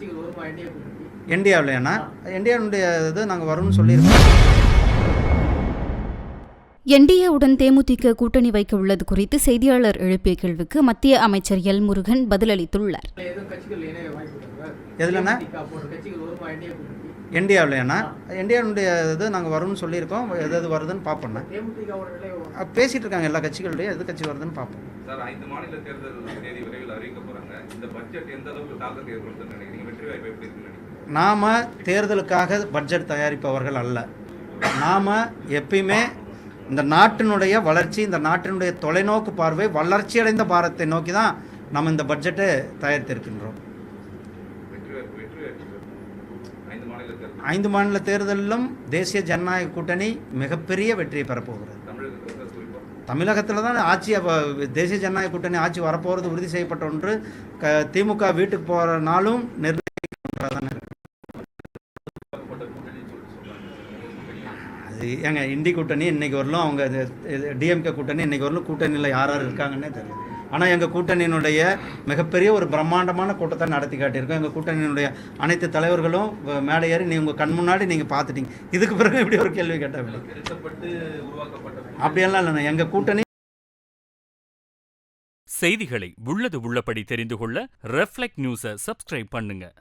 கட்சிகள் வருமா என்டிஏ கூட்டணி என்டிஆவில்லையாண்ணா என்டிஆனுடைய இது நாங்கள் வரும்னு சொல்லியிருக்கோம். என்டிஏவுடன் தேமுதிக கூட்டணி வைக்க உள்ளது குறித்து செய்தியாளர் எழுப்பிய கேள்விக்கு மத்திய அமைச்சர் எல் முருகன் பதிலளித்துள்ளார். என்டிஆவில்லையாண்ணா என்டிஆனுடைய இது நாங்கள் வரும்னு சொல்லியிருக்கோம். எது எது வருதுன்னு பார்ப்போண்ணா பேசிட்டு இருக்காங்க எல்லா கட்சிகளுடைய எது கட்சி வருதுன்னு பார்ப்போம். சார் ஐந்து மாநில தேர்தல் தேதி விரைவில் அறிவிக்க போறாங்க. இந்த பட்ஜெட் எந்த அளவுக்கு தாக்கத்தை ஏற்படுத்தும்னு நினைக்கிறீங்க? வெற்றி வாய்ப்பு எப்படி இருக்குன்னு நினைக்கிறீங்க? நாம் தேர்தலுக்காக பட்ஜெட் தயாரிப்பவர்கள் அல்ல. நாம் எப்பயுமே இந்த நாட்டினுடைய வளர்ச்சி இந்த நாட்டினுடைய தொலைநோக்கு பார்வை வளர்ச்சியடைந்த பாரத்தை நோக்கி தான் நம்ம இந்த பட்ஜெட்டை தயாரித்திருக்கின்றோம் வெற்றி வாய்ப்பு வெற்றி வாய்ப்பு ஐந்து மாநில தேர்தலிலும் தேசிய ஜனநாயக கூட்டணி மிகப்பெரிய வெற்றியை பெறப்போகிறது. தமிழகத்தில் தான் ஆட்சி தேசிய ஜனநாயக கூட்டணி ஆட்சி வரப்போகிறது உறுதி செய்யப்பட்ட ஒன்று. க திமுக வீட்டுக்கு போகிற நாளும் நிர்ணயிக்கப்பட்டதாக தானே இருக்கு. அது ஏங்க இண்டி கூட்டணி இன்னைக்கு வரலும் அவங்க டிஎம்கே கூட்டணி இன்னைக்கு வரலும் கூட்டணியில் யார் யார் இருக்காங்கன்னே தெரியல ஆனால் எங்கள் கூட்டணியினுடைய மிகப்பெரிய ஒரு பிரம்மாண்டமான கூட்டத்தை நடத்தி காட்டியிருக்கோம். எங்கள் கூட்டணியினுடைய அனைத்து தலைவர்களும் வ- மேடை ஏறி நீ உங்கள் கண் முன்னாடி நீங்கள் பார்த்துட்டீங்க. இதுக்கு பிறகு இப்படி ஒரு கேள்வி உருவாக்கப்பட்ட அப்படியெல்லாம் இல்லைண்ணா. எங்கள் கூட்டணி செய்திகளை உள்ளது உள்ளபடி தெரிந்து கொள்ள ரெஃப்ளெக்ட் நியூஸை சப்ஸ்கிரைப் பண்ணுங்க.